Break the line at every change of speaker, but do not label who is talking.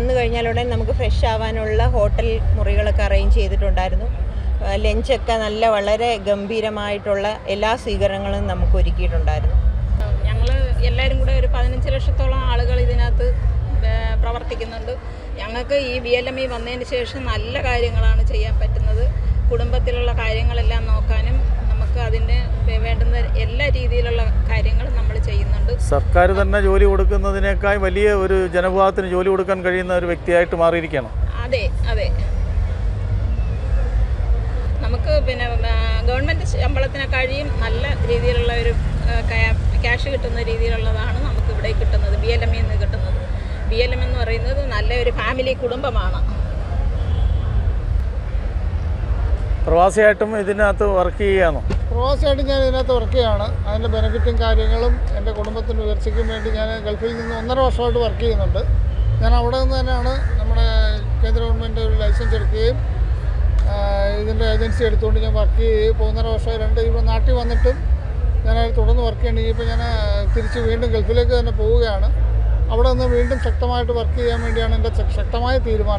വന്നു കഴിഞ്ഞാൽ ഉടൻ നമുക്ക് ഫ്രഷ് ആവാനുള്ള ഹോട്ടൽ മുറികളൊക്കെ അറേഞ്ച് ചെയ്തിട്ടുണ്ടായിരുന്നു. ലഞ്ചൊക്കെ നല്ല വളരെ ഗംഭീരമായിട്ടുള്ള എല്ലാ സ്വീകരണങ്ങളും നമുക്ക് ഒരുക്കിയിട്ടുണ്ടായിരുന്നു.
ഞങ്ങൾ എല്ലാവരും കൂടെ ഒരു പതിനഞ്ച് ലക്ഷത്തോളം ആളുകൾ ഇതിനകത്ത് പ്രവർത്തിക്കുന്നുണ്ട്. ഞങ്ങൾക്ക് ഈ ബി എൽ എം ഇ വന്നതിന് ശേഷം നല്ല കാര്യങ്ങളാണ് ചെയ്യാൻ പറ്റുന്നത്. കുടുംബത്തിലുള്ള കാര്യങ്ങളെല്ലാം നോക്കാനും എല്ലാ രീതിയിലുള്ള കാര്യങ്ങൾ നമ്മൾ ചെയ്യുന്നുണ്ട്.
സർക്കാർ തന്നെ ജോലി കൊടുക്കുന്നതിനേക്കാൾ വലിയ ഒരു ജനവിഭാഗത്തിന് ജോലി കൊടുക്കാൻ കഴിയുന്ന ഒരു വ്യക്തിയായിട്ട് മാറിയിരിക്കണം
അതെ അതെ. നമുക്ക് പിന്നെ ഗവൺമെന്റ് ശമ്പളത്തിനെ കഴിയും. നല്ല രീതിയിലുള്ള ഒരു ക്യാഷ് കിട്ടുന്ന രീതിയിലുള്ളതാണ് നമുക്ക് ഇവിടെ കിട്ടുന്നത്. ബി എൽ എം നിന്ന് കിട്ടുന്നത്. ബി എൽ എം എന്ന് പറയുന്നത് നല്ലൊരു ഫാമിലി കുടുംബമാണ്.
പ്രവാസിയായിട്ടും ഇതിനകത്ത് വർക്ക് ചെയ്യുകയാണോ?
പ്രവാസിയായിട്ട് ഞാൻ ഇതിനകത്ത് വർക്ക് ചെയ്യാണ് അതിന്റെ ബെനിഫിറ്റും കാര്യങ്ങളും എന്റെ കുടുംബത്തിന്റെ ഉയർച്ചയ്ക്കും വേണ്ടി ഞാൻ ഗൾഫിൽ നിന്ന് ഒന്നര വർഷമായിട്ട് വർക്ക് ചെയ്യുന്നുണ്ട്. ഞാൻ അവിടെ നിന്ന് തന്നെയാണ് നമ്മുടെ കേന്ദ്ര ഗവൺമെന്റ് ഒരു ലൈസൻസ് എടുക്കുകയും ഇതിന്റെ ഏജൻസി എടുത്തുകൊണ്ട് ഞാൻ വർക്ക് ഇപ്പോൾ ഒന്നര വർഷം രണ്ട് ഇപ്പോൾ നാട്ടിൽ വന്നിട്ടും ഞാൻ തുടർന്ന് വർക്ക് ചെയ്യണം ഇപ്പോൾ ഞാൻ തിരിച്ച് വീണ്ടും ഗൾഫിലേക്ക് തന്നെ പോവുകയാണ്. അവിടെ നിന്ന് വീണ്ടും ശക്തമായിട്ട് വർക്ക് ചെയ്യാൻ വേണ്ടിയാണ് എന്റെ ശക്തമായ തീരുമാനം.